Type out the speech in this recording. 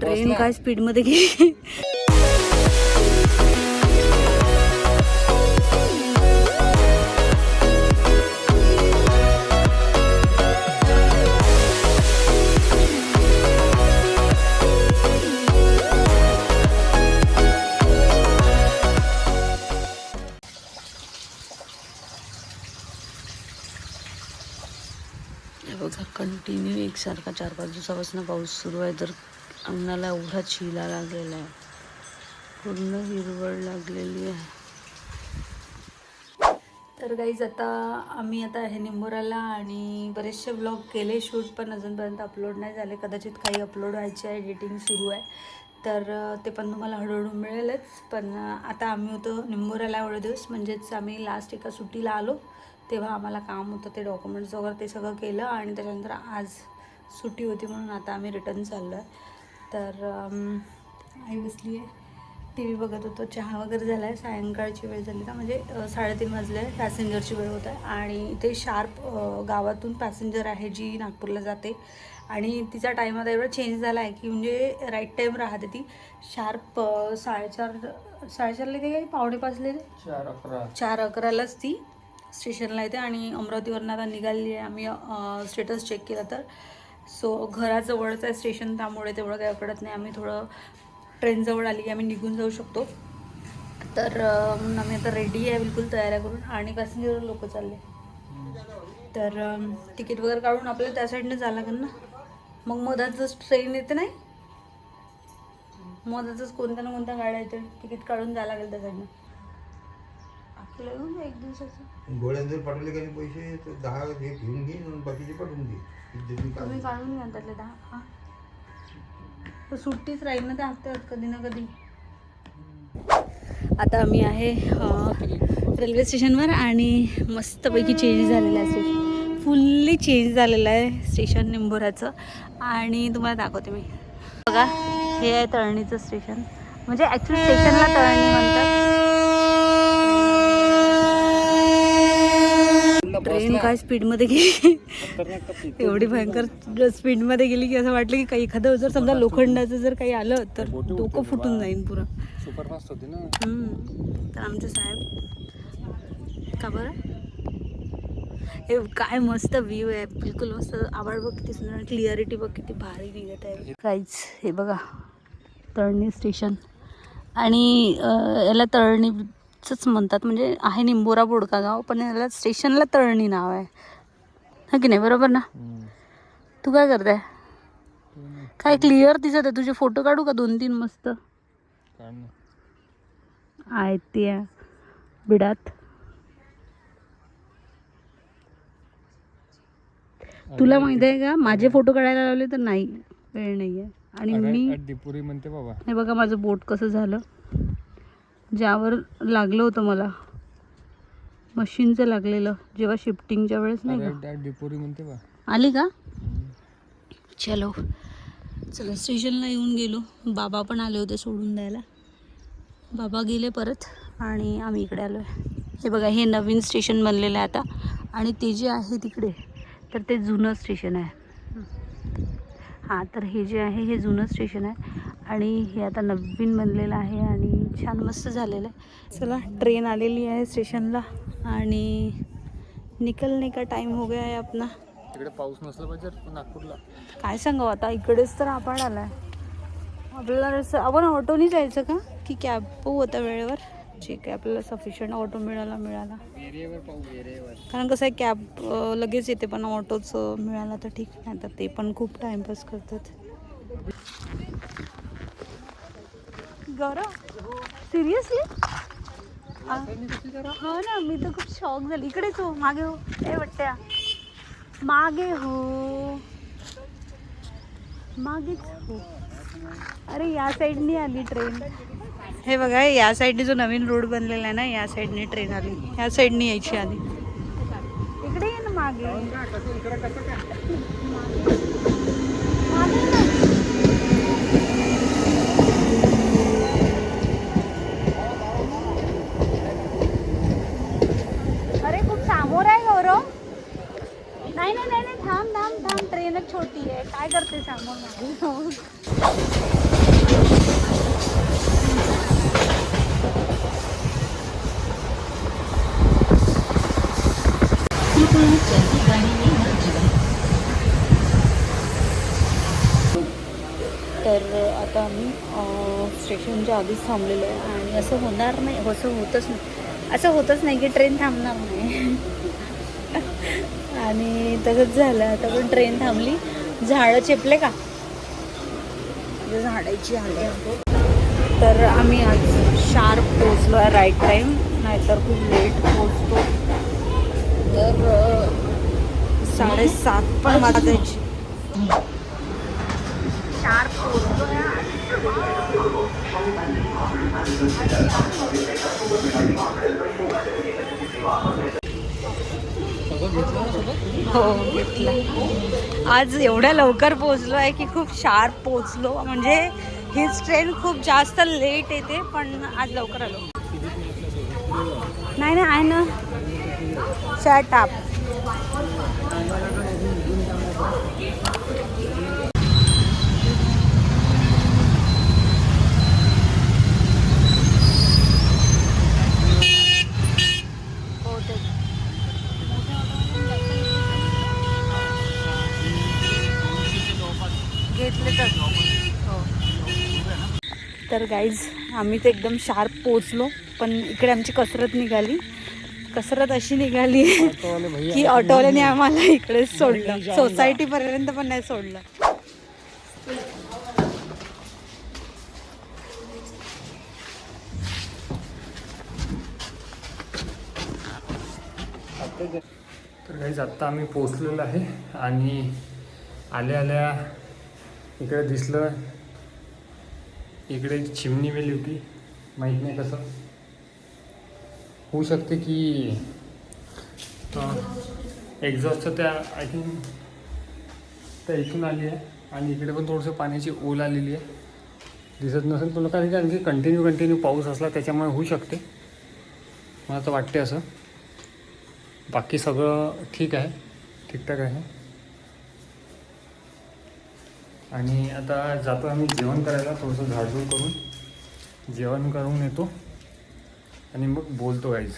Train काय स्पीडमध्ये गेली? हे बघा कंटिन्यू एकसारखा चार पाच दिवसापासून पाऊस सुरू आहे तर अंगणाला एवढा चिला लागलेला आहे. पूर्ण हिरवळ लागलेली आहे. तर गाईज आता आम्ही आता आहे निंबोराला आणि बरेचसे ब्लॉग केले. शूट पण अजूनपर्यंत अपलोड नाही झाले. कदाचित काही अपलोड व्हायचे आहे एडिटिंग सुरू आहे. तर ते पण तुम्हाला हळूहळू मिळेलच. पण आता आम्ही होतो निंबोराला एवढे दिवस. म्हणजेच आम्ही लास्ट एका सुट्टीला आलो. तेव्हा आम्हाला काम होतं ते डॉक्युमेंट्स वगैरे ते सगळं केलं. आणि त्याच्यानंतर आज सुट्टी होती म्हणून आता आम्ही रिटर्न चाललो आहे तर आई बसली आहे टी व्ही बघत होतो. चहा वगैरे झाला आहे सायंकाळची वेळ झाली ना. म्हणजे साडेतीन वाजले. पॅसेंजरची वेळ होत. आहे आणि इथे शार्प गावातून पॅसेंजर आहे जी नागपूरला जाते. आणि तिचा टाईम आता एवढा चेंज झाला आहे की म्हणजे राईट टाईम राहते ती. शार्प साडेचार साडेचारला ते काही पावणे पाचले ते चार अकरा. चार अकरालाच ती स्टेशनला येते. आणि अमरावतीवरनं आता निघाली आहे आम्ही स्टेटस चेक केलं तर. सो घराजवळच आहे स्टेशन त्यामुळे तेवढं काही कळत नाही. आम्ही थोडं ट्रेनजवळ आली की आम्ही निघून जाऊ शकतो. तर आम्ही आता रेडी आहे बिलकुल तयाऱ्या करून. आणि पॅसेंजर लोक चालले. तर तिकीट वगैरे काढून आपल्याला त्या साईडने जायला लागेल ना? मग मधातच ट्रेन येते नाही? मधातच कोणत्या ना कोणत्या गाड्या येते तिकीट काढून जायला लागेल त्या साईडनं येऊन जा एक दिवसाचं. जर पाठवले काही पैसे तर दहा हे घेऊन घे आणि बाकीचे पाठवून दे तुम्ही काढून. घ्या. त्यातले दहा हा. तर सुट्टीच राहील ना त्या हप्त्यात कधी ना कधी. आता आम्ही आहे रेल्वे स्टेशनवर आणि मस्तपैकी चेंज झालेलं आहे स्टेशन फुल्ली चेंज झालेलं आहे स्टेशन निंबोऱ्याचं. आणि तुम्हाला दाखवते मी. बघा हे आहे तळणीचं स्टेशन म्हणजे ॲक्च्युली स्टेशनला तळणी म्हणतात. ट्रेन काय स्पीडमध्ये गेली? एवढी भयंकर स्पीडमध्ये गेली की असं वाटलं की काही एखादं जर समजा लोखंडाचं जर काही आलं तर डोकं फुटून जाईल पुरं. सुपरफास्ट होती ना. तर आमचे साहेब का बरं? हे काय मस्त व्ह्यू आहे. बिलकुल मस्त आवाज बघ किती सुंदर क्लिअरिटी बघ किती भारी निघत आहे. काहीच हे बघा तळणी स्टेशन आणि याला तळणीचंच म्हणतात. म्हणजे आहे निंबोरा बोडका गाव पण याला स्टेशनला तळणी नाव आहे. हा की नाही? बरोबर ना? तू काय करताय? काय क्लिअर दिसत आहे? तुझे फोटो काढू का दोन तीन मस्त? आहेत त्या बिडात. तुला माहीत आहे का? माझे फोटो काढायला लावले तर नाही वेळ नाही आहे आणि मी डिपुरी म्हणते बाबा. हे बघा माझं बोट कसं झालं. ज्यावर लागलं होतं मला. मशीनचं लागलेलं जेव्हा शिफ्टिंगच्या वेळेस नाही का? डिपुरी म्हणते बा. आली का? चलो. चला स्टेशनला येऊन गेलो. बाबा पण आले होते सोडून द्यायला. बाबा गेले परत आणि आम्ही इकडे आलो आहे. हे बघा हे नवीन स्टेशन बनलेलं आहे आता. आणि ते जे आहे तिकडे तर ते जुनं स्टेशन आहे. हां तर हे जे आहे हे जुनं स्टेशन आहे. आणि हे आता नवीन बनलेलं आहे आणि छान मस्त झालेलं आहे. चला ट्रेन आलेली आहे स्टेशनला आणि निकलने का टाईम हो गया है अपना तिकडे पाऊस नसला पाहिजे नागपूरला. काय सांगावं आता? इकडेच तर आपण आलाय. आपल्याला असं आपण ऑटोनी जायचं का? की कॅब पाहू आता वेळेवर. ठीक आहे आपल्याला सफिशियंट ऑटो मिळाला मिळाला. कारण कसं आहे कॅब लगेच येते पण ऑटोच मिळाला तर ठीक. नाही तर ते पण खूप टाइमपास करतात. गौरव? सिरियसली हो. ना मी तर खूप शॉक झाली. इकडेच हो मागे हो. ए वाटत्या मागे हो. मागेच हो. अरे या साईडनी आली ट्रेन हे बघा या साईडने जो नवीन रोड बनलेला आहे ना या साईडने ट्रेन आली. या साईडने यायची आधी इकडे ये ना मागे. मागे. अचानक छोटी आहे. काय करते सांगून तर आता आम्ही स्टेशनच्या आधीच थांबलेलो आहे आणि असं होणार नाही असं होतच नाही. असं होतच नाही की ट्रेन थांबणार नाही. आणि तसंच झालं. आता पण ट्रेन थांबली. झाडं चेपले का? झाडाची आले. तर आम्ही आज शार्प पोचलो आहे राईट टाईम नाहीतर खूप लेट पोचतो तर साडेसात पण वाजायची. शार्प पोचलो हो घेतला. आज एवढ्या लवकर पोचलो आहे की खूप शार्प पोचलो म्हणजे हीच ट्रेन खूप जास्त लेट येते पण आज लवकर आलो. नाही नाही आहे ना. शर्ट टाप तर गाईज आम्ही तर एकदम शार्प पोचलो पण इकडे आमची कसरत निघाली. कसरत अशी निघाली की ऑटोवाल्याने आम्हाला इकडेच सोडलं. सोसायटी पर्यंत पण नाही सोडलं. तर काहीच आत्ता आम्ही पोचलेलो आहे आणि आल्या आल्या इकडे दिसलं इकडे चिमणी वेली होती. माहीत नाही कसं. होऊ शकते की एक्झॉस्टचं त्या आय थिंक त्या इथून आली आहे. आणि इकडे पण थोडंसं पाण्याची ओल आलेली आहे. दिसत नसेल तुला कारण की आणखी कंटिन्यू कंटिन्यू पाऊस असला त्याच्यामुळे होऊ शकते. मला तर वाटते असं. बाकी सगळं ठीक आहे. ठीकठाक आहे. आणि आता जातो आम्ही जेवण करायला थोडंसं झाडझूड करून. जेवण करून येतो. आणि मग बोलतो गाईज